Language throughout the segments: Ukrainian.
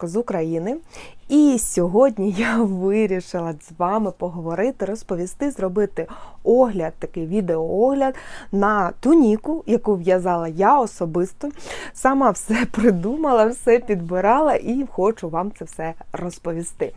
вітаннячко з України. І сьогодні я вирішила з вами поговорити, розповісти, зробити огляд, такий відеоогляд на туніку, яку в'язала я особисто. Сама все придумала, все підбирала і хочу вам це все розповісти.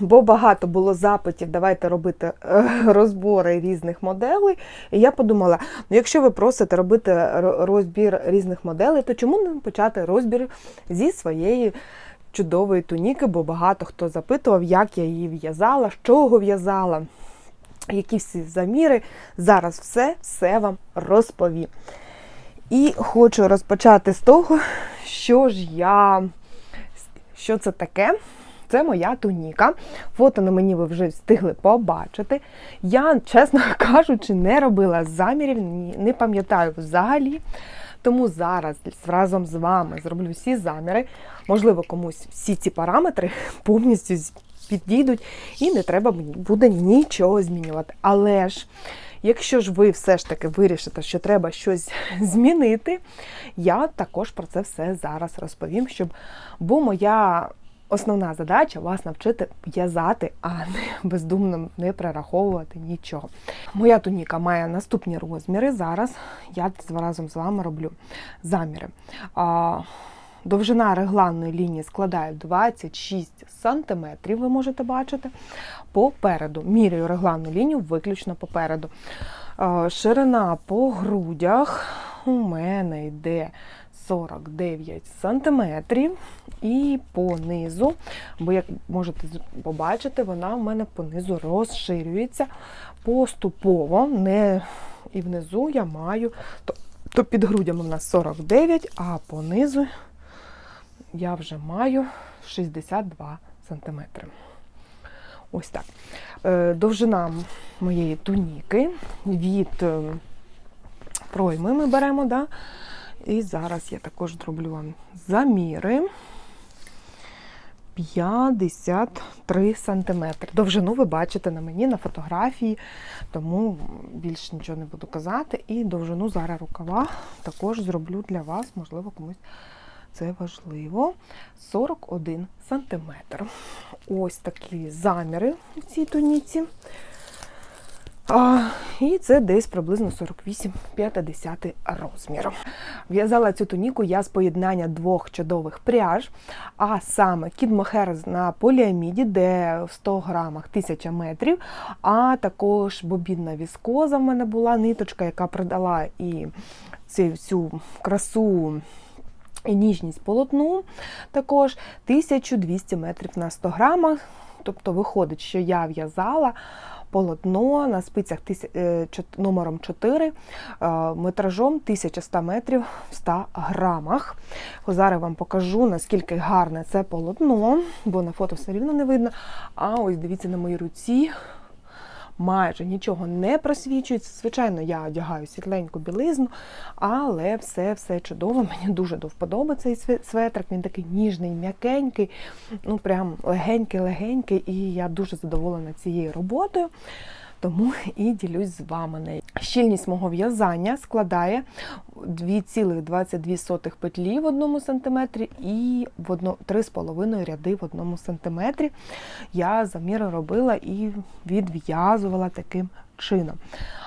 Бо багато було запитів, давайте робити е, розбори різних моделей. І я подумала: ну якщо ви просите робити розбір різних моделей, то чому не почати розбір зі своєї чудової туніки? Бо багато хто запитував, як я її в'язала, з чого в'язала, які всі заміри. Зараз все, все вам розповім. І хочу розпочати з того, що ж я, що це таке. Це моя туніка. Фото на мені ви вже встигли побачити. Я, чесно кажучи, не робила замірів, не пам'ятаю взагалі. Тому зараз разом з вами зроблю всі заміри. Можливо, комусь всі ці параметри повністю підійдуть і не треба буде нічого змінювати. Але ж, якщо ж ви все ж таки вирішите, що треба щось змінити, я також про це все зараз розповім, щоб бо моя Основна задача вас навчити в'язати, а не бездумно не перераховувати нічого. Моя туніка має наступні розміри. Зараз я разом з вами роблю заміри. Довжина регланної лінії складає 26 см, ви можете бачити. Попереду. Міряю регланну лінію виключно попереду. Ширина по грудях у мене йде 49 сантиметрів. І по низу, бо, як можете побачити, вона в мене по низу розширюється поступово. Не... І внизу я маю, то, то під грудями в нас 49, а по низу я вже маю 62 сантиметри. Ось так. Е, Довжина моєї туніки від е, пройми ми беремо, да? І зараз я також зроблю вам заміри. 53 сантиметри. Довжину ви бачите на мені на фотографії, тому більше нічого не буду казати. І довжину зараз рукава також зроблю для вас, можливо, комусь це важливо. 41 сантиметр. Ось такі заміри в цій туніці. А, і це десь приблизно 48-50 розмір. В'язала цю туніку я з поєднання двох чудових пряж, а саме Kid Mohair на поліаміді, де в 100 грамах 1000 метрів, а також бобінна віскоза в мене була ниточка, яка придала і цю всю красу. І ніжність полотну також 1200 метрів на 100 грамах. Тобто виходить, що я в'язала полотно на спицях е, номером 4 е, метражом 1100 метрів в 100 грамах. Зараз вам покажу, наскільки гарне це полотно, бо на фото все рівно не видно. А ось дивіться на моїй руці. Майже нічого не просвічується. Звичайно, я одягаю світленьку білизну, але все все чудово. Мені дуже до вподоби цей светрик. Він такий ніжний, м'якенький, ну прям легенький-легенький. І я дуже задоволена цією роботою. Тому і ділюсь з вами нею. Щільність мого в'язання складає 2,22 петлі в одному сантиметрі і в одно, 3,5 ряди в одному сантиметрі. Я заміри робила і відв'язувала таким чином.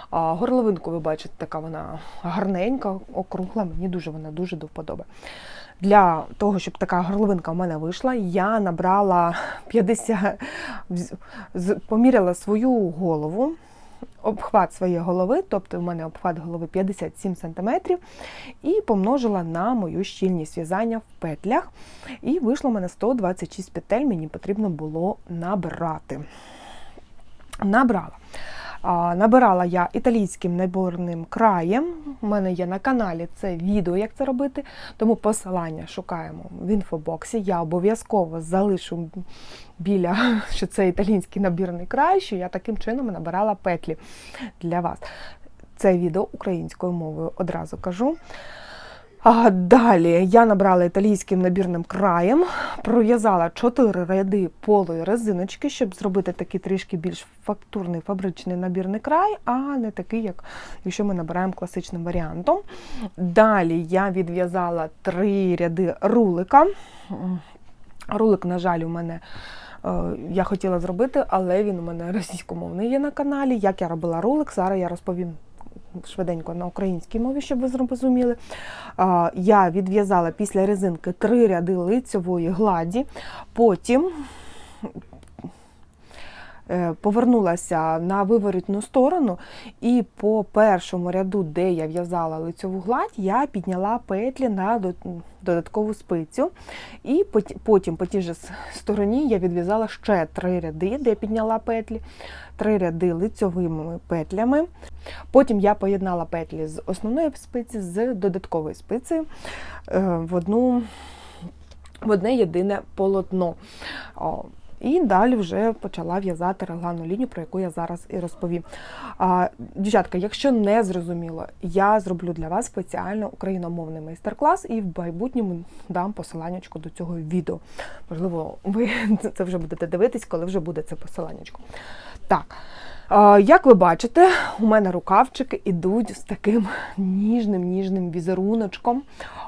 А горловинку, ви бачите, така вона гарненька, округла, мені дуже вона дуже до вподоби. Для того, щоб така горловинка в мене вийшла, я набрала 50, поміряла свою голову, обхват своєї голови, тобто в мене обхват голови 57 см, і помножила на мою щільність в'язання в петлях. І вийшло в мене 126 петель, мені потрібно було набрати. Набрала. Набирала я італійським наборним краєм. У мене є на каналі це відео, як це робити, тому посилання шукаємо в інфобоксі. Я обов'язково залишу біля, що це італійський набірний край, що я таким чином набирала петлі для вас. Це відео українською мовою одразу кажу. А, далі я набрала італійським набірним краєм, пров'язала 4 ряди полої резиночки, щоб зробити такий трішки більш фактурний фабричний набірний край, а не такий, як якщо ми набираємо класичним варіантом. Далі я відв'язала 3 ряди рулика. Рулик, на жаль, у мене е, я хотіла зробити, але він у мене російськомовний є на каналі. Як я робила рулик, зараз я розповім швиденько на українській мові, щоб ви зрозуміли. Я відв'язала після резинки три ряди лицевої гладі, потім повернулася на виворітну сторону, і по першому ряду, де я в'язала лицьову гладь, я підняла петлі на додаткову спицю. І потім по тій же стороні я відв'язала ще три ряди, де я підняла петлі, три ряди лицьовими петлями. Потім я поєднала петлі з основної спиці з додатковою спицею е, в одну в одне єдине полотно. І далі вже почала в'язати регланну лінію, про яку я зараз і розповім. А, дівчатка, якщо не зрозуміло, я зроблю для вас спеціально україномовний майстер-клас і в майбутньому дам посиланнячко до цього відео. Можливо, ви це вже будете дивитись, коли вже буде це посиланнячко. Так. Як ви бачите, у мене рукавчики йдуть з таким ніжним ніжним візеруночком.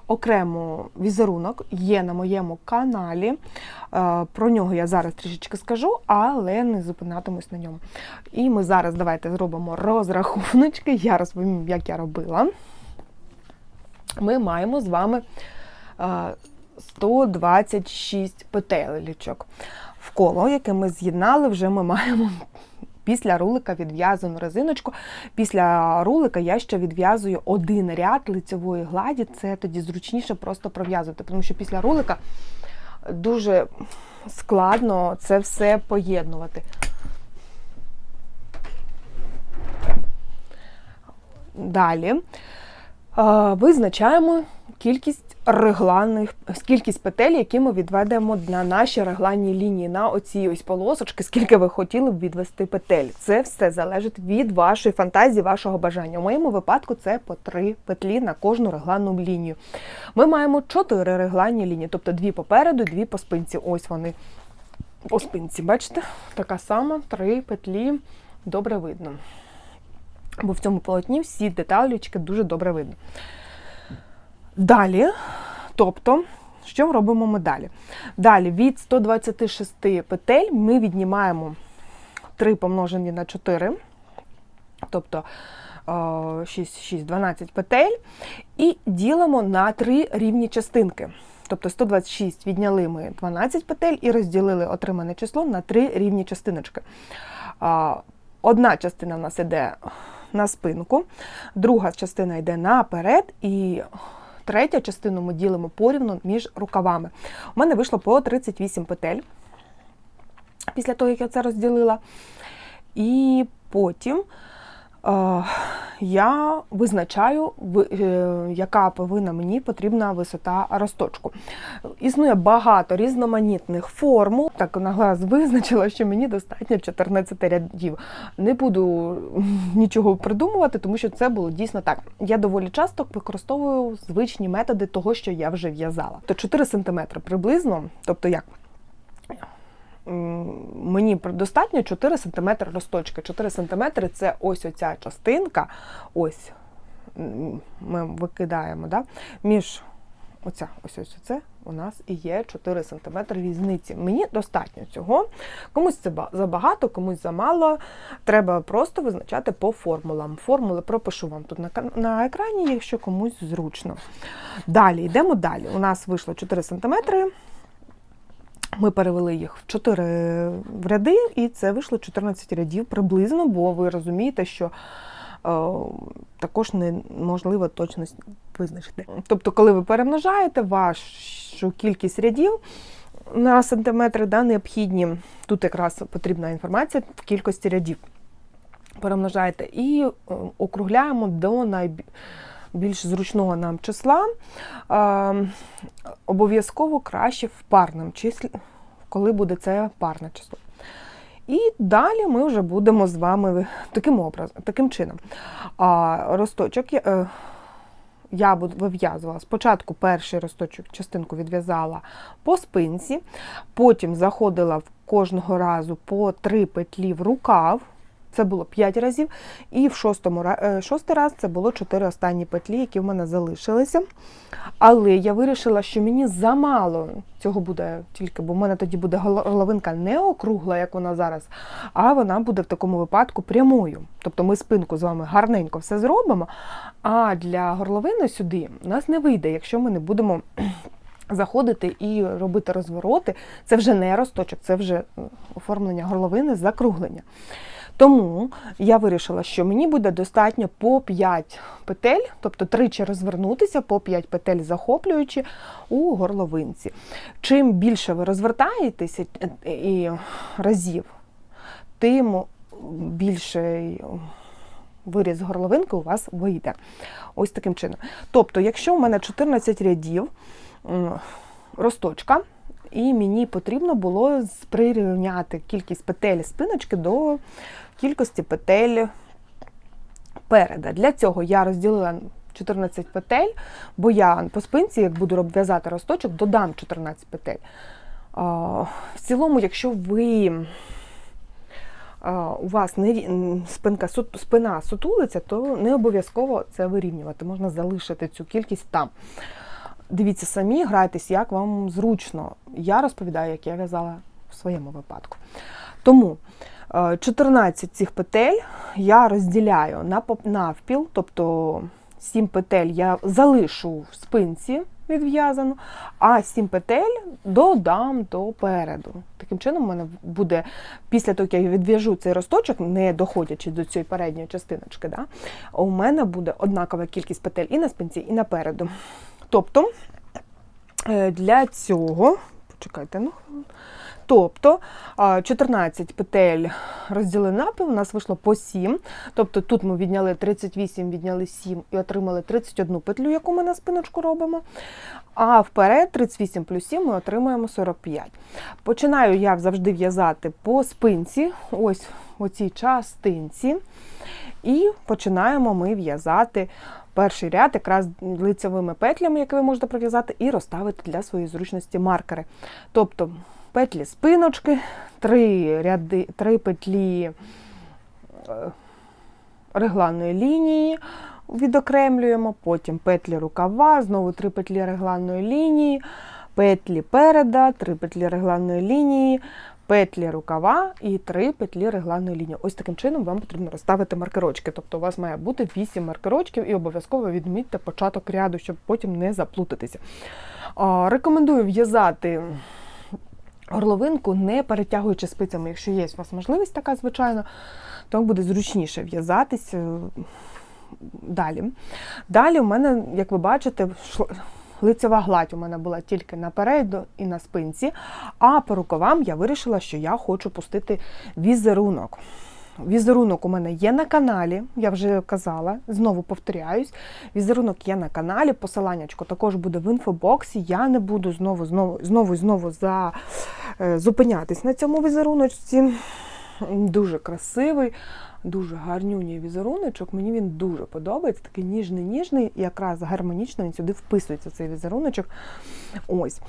Окремо візерунок є на моєму каналі. Е, Про нього я зараз трішечки скажу, але не зупинятимусь на ньому. І ми зараз давайте зробимо розрахуночки. Я розповім, як я робила. Ми маємо з вами е, 126 петелечок. В коло, яке ми з'єднали, вже ми маємо після рулика відв'язану резиночку. Після рулика я ще відв'язую один ряд лицевої гладі. Це тоді зручніше просто пров'язувати, тому що після рулика дуже складно це все поєднувати. Далі е, визначаємо кількість регланних, кількість петель, які ми відведемо на наші регланні лінії, на оці ось полосочки, скільки ви хотіли б відвести петель. Це все залежить від вашої фантазії, вашого бажання. У моєму випадку це по три петлі на кожну регланну лінію. Ми маємо чотири регланні лінії, тобто дві попереду, дві по спинці. Ось вони по спинці, бачите? Така сама, три петлі, добре видно. Бо в цьому полотні всі деталічки дуже добре видно. Далі, тобто, що робимо ми далі? Далі від 126 петель ми віднімаємо 3 помножені на 4, тобто 6, 6, 12 петель, і ділимо на 3 рівні частинки. Тобто 126 відняли ми 12 петель і розділили отримане число на 3 рівні частиночки. Одна частина в нас йде на спинку, друга частина йде наперед, і третя частину ми ділимо порівну між рукавами. У мене вийшло по 38 петель після того, як я це розділила. І потім я визначаю, е, яка повинна мені потрібна висота росточку. Існує багато різноманітних формул. Так на глаз визначила, що мені достатньо 14 рядів. Не буду нічого придумувати, тому що це було дійсно так. Я доволі часто використовую звичні методи того, що я вже в'язала. То 4 см приблизно, тобто як. Мені достатньо 4 см росточки. 4 см це ось оця частинка. Ось ми викидаємо, да? між оця, ось ось це у нас і є 4 см різниці. Мені достатньо цього. Комусь це забагато, комусь замало. Треба просто визначати по формулам. Формули пропишу вам тут на екрані, якщо комусь зручно. Далі, йдемо далі. У нас вийшло 4 см. Ми перевели їх в 4 ряди, і це вийшло 14 рядів приблизно, бо ви розумієте, що е, також неможливо точно визначити. Тобто, коли ви перемножаєте вашу кількість рядів на сантиметри, да, необхідні, тут якраз потрібна інформація в кількості рядів. Перемножаєте і е, округляємо до найбільш зручного нам числа. Е, обов'язково краще в парному числі, коли буде це парне число. І далі ми вже будемо з вами таким образом, таким чином. А, росточок, я- е, вив'язувала спочатку перший росточок, частинку відв'язала по спинці, потім заходила в кожного разу по три петлі в рукав. Це було 5 разів, і в шостому е, шостий раз це було 4 останні петлі, які в мене залишилися. Але я вирішила, що мені замало цього буде тільки, бо в мене тоді буде голо- горловинка не округла, як вона зараз, а вона буде в такому випадку прямою. Тобто ми спинку з вами гарненько все зробимо. А для горловини сюди нас не вийде, якщо ми не будемо заходити і робити розвороти. Це вже не росточок, це вже е, оформлення горловини, закруглення. Тому я вирішила, що мені буде достатньо по 5 петель, тобто тричі розвернутися, по 5 петель захоплюючи у горловинці. Чим більше ви розвертаєтеся е, і разів, тим більший виріз горловинки у вас вийде. Ось таким чином. Тобто, якщо у мене 14 рядів росточка, і мені потрібно було прирівняти кількість петель спиночки до кількості петель переда. Для цього я розділила 14 петель, бо я по спинці, як буду роб- в'язати росточок, додам 14 петель. В цілому, якщо ви у вас не спинка спина сутулиться, то не обов'язково це вирівнювати. Можна залишити цю кількість там. Дивіться самі, грайтесь, як вам зручно. Я розповідаю, як я в'язала в своєму випадку. Тому е, 14 цих петель я розділяю на навпіл, тобто 7 петель я залишу в спинці відв'язану, а 7 петель додам до переду. Таким чином, у мене буде, після того, як я відв'яжу цей росточок, не доходячи до цієї передньої частиночки, да, у мене буде однакова кількість петель і на спинці, і напереду. Тобто е, для цього, почекайте, ну. Тобто 14 петель розділили напів, у нас вийшло по 7. Тобто тут ми відняли 38, відняли 7 і отримали 31 петлю, яку ми на спиночку робимо. А вперед 38 плюс 7 ми отримаємо 45. Починаю я завжди в'язати по спинці, ось у цій частинці. І починаємо ми в'язати перший ряд якраз лицевими петлями, які ви можете пров'язати, і розставити для своєї зручності маркери. Тобто петлі спиночки, три, ряди, три петлі е, регланної лінії відокремлюємо, потім петлі рукава, знову три петлі регланної лінії, петлі переда, три петлі регланної лінії, петлі рукава і три петлі регланної лінії. Ось таким чином вам потрібно розставити маркерочки. Тобто у вас має бути 8 маркерочків і обов'язково відмітьте початок ряду, щоб потім не заплутатися. Рекомендую в'язати горловинку, не перетягуючи спицями. Якщо є у вас можливість така, звичайно, то буде зручніше в'язатись е, далі. Далі у мене, як ви бачите, лицева гладь у мене була тільки наперед і на спинці, а по рукавам я вирішила, що я хочу пустити візерунок. Візерунок у мене є на каналі, я вже казала, знову повторяюсь. Візерунок є на каналі, посиланнячко також буде в інфобоксі. Я не буду знову знову знову знову за, е, зупинятись на цьому візеруночці. Дуже красивий, дуже гарнюній візеруночок. Мені він дуже подобається. Такий ніжний-ніжний, якраз гармонічно він сюди вписується, цей візеруночок. Ось.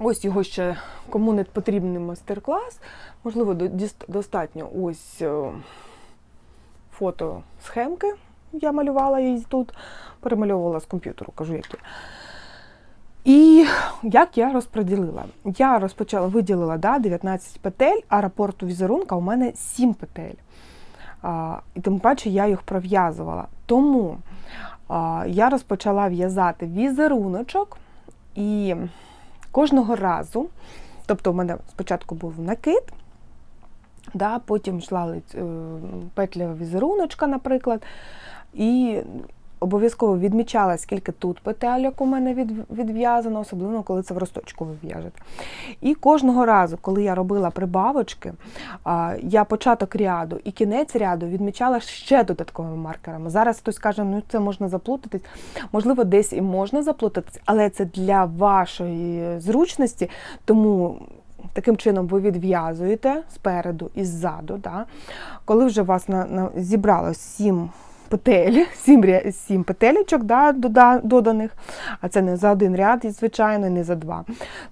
Ось його ще кому не потрібний майстер-клас. Можливо, достатньо ось е, фото схемки. Я малювала її тут, перемальовувала з комп'ютеру, кажу які. І як я розподілила? Я розпочала, виділила да, 19 петель, а рапорту візерунка у мене 7 петель. А, і тим паче я їх пров'язувала. Тому а, я розпочала в'язати візеруночок і кожного разу, тобто в мене спочатку був накид, да, потім йшла е, петля візеруночка, наприклад, і обов'язково відмічала, скільки тут петельок у мене від, відв'язано, особливо коли це в росточку ви в'яжете. І кожного разу, коли я робила прибавочки, я початок ряду і кінець ряду відмічала ще додатковими маркерами. Зараз хтось каже, ну це можна заплутатись. Можливо, десь і можна заплутатись, але це для вашої зручності, тому. Таким чином ви відв'язуєте спереду і ззаду. Да? Коли вже вас на, на, зібралось 7 петель, 7, ря- 7 петелечок да, доданих, а це не за один ряд, і, звичайно, не за два,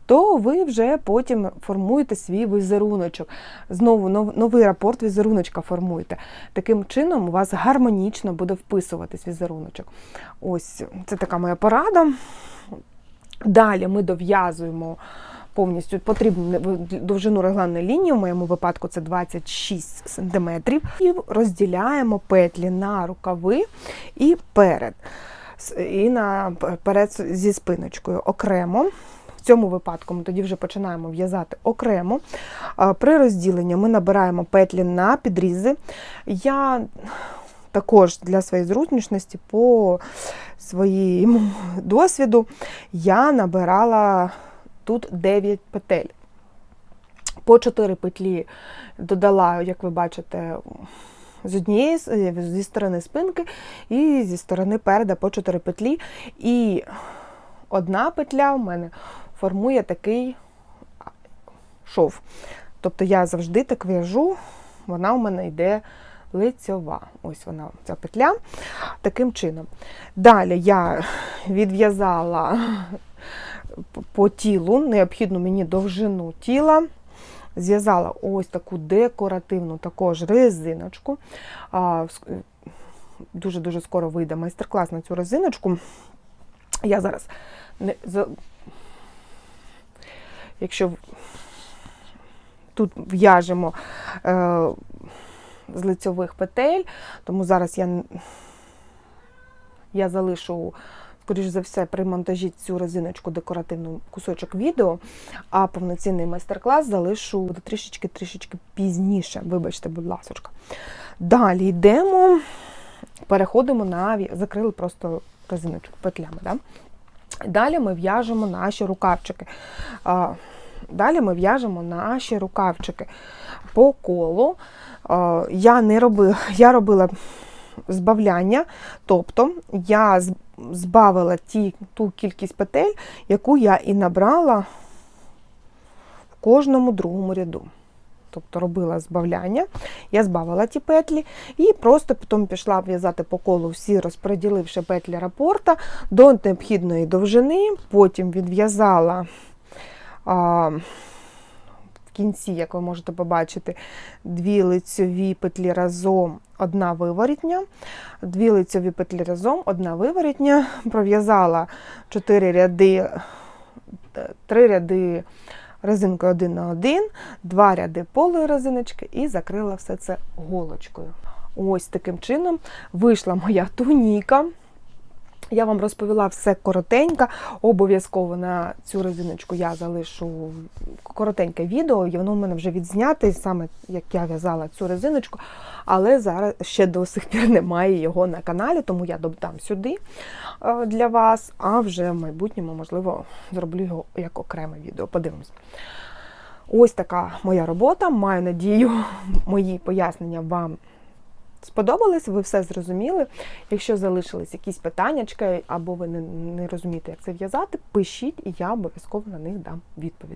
то ви вже потім формуєте свій візеруночок. Знову нов- новий рапорт візеруночка формуєте. Таким чином у вас гармонічно буде вписуватись візеруночок. Ось це така моя порада. Далі ми дов'язуємо повністю потрібну довжину регланної лінії, в моєму випадку це 26 см, і розділяємо петлі на рукави і перед, і на перед зі спиночкою окремо. В цьому випадку ми тоді вже починаємо в'язати окремо. При розділенні ми набираємо петлі на підрізи. Я також для своєї зручності по своєму досвіду я набирала тут 9 петель. По 4 петлі додала, як ви бачите, з однієї е, зі сторони спинки і зі сторони переда по 4 петлі. І одна петля у мене формує такий шов. Тобто я завжди так в'яжу, вона у мене йде лицьова. Ось вона, ця петля. Таким чином. Далі я відв'язала по тілу необхідну мені довжину тіла. Зв'язала ось таку декоративну також резиночку. Дуже-дуже скоро вийде майстер-клас на цю резиночку. Я зараз не. Якщо тут в'яжемо е, з лицьових петель, тому зараз я, я залишу, скоріш за все, при монтажі цю резиночку декоративну кусочок відео, а повноцінний майстер-клас залишу трішечки-трішечки пізніше. Вибачте, будь ласочка. Далі йдемо, переходимо на закрили просто резиночку петлями. Да? Далі ми в'яжемо наші рукавчики. Далі ми в'яжемо наші рукавчики по колу. Я не робила, я робила збавляння, тобто я збавила ті, ту кількість петель, яку я і набрала в кожному другому ряду. Тобто робила збавляння, я збавила ті петлі і просто потім пішла в'язати по колу всі, розподіливши петлі рапорта до необхідної довжини, потім відв'язала в кінці, як ви можете побачити, дві лицьові петлі разом, одна виворітня, дві лицьові петлі разом, одна виворітня, пров'язала 4 ряди, е, три ряди резинкою один на один, два ряди полої резиночки і закрила все це голочкою. Ось таким чином вийшла моя туніка. Я вам розповіла все коротенько. Обов'язково на цю резиночку я залишу коротеньке відео, і воно в мене вже відзнято, саме як я в'язала цю резиночку, але зараз ще до сих пір немає його на каналі, тому я додам сюди е, для вас, а вже в майбутньому, можливо, зроблю його як окреме відео. Подивимось. Ось така моя робота. Маю надію, мої пояснення вам сподобались, ви все зрозуміли. Якщо залишились якісь питання, або ви не, не розумієте, як це в'язати, пишіть, і я обов'язково на них дам відповіді.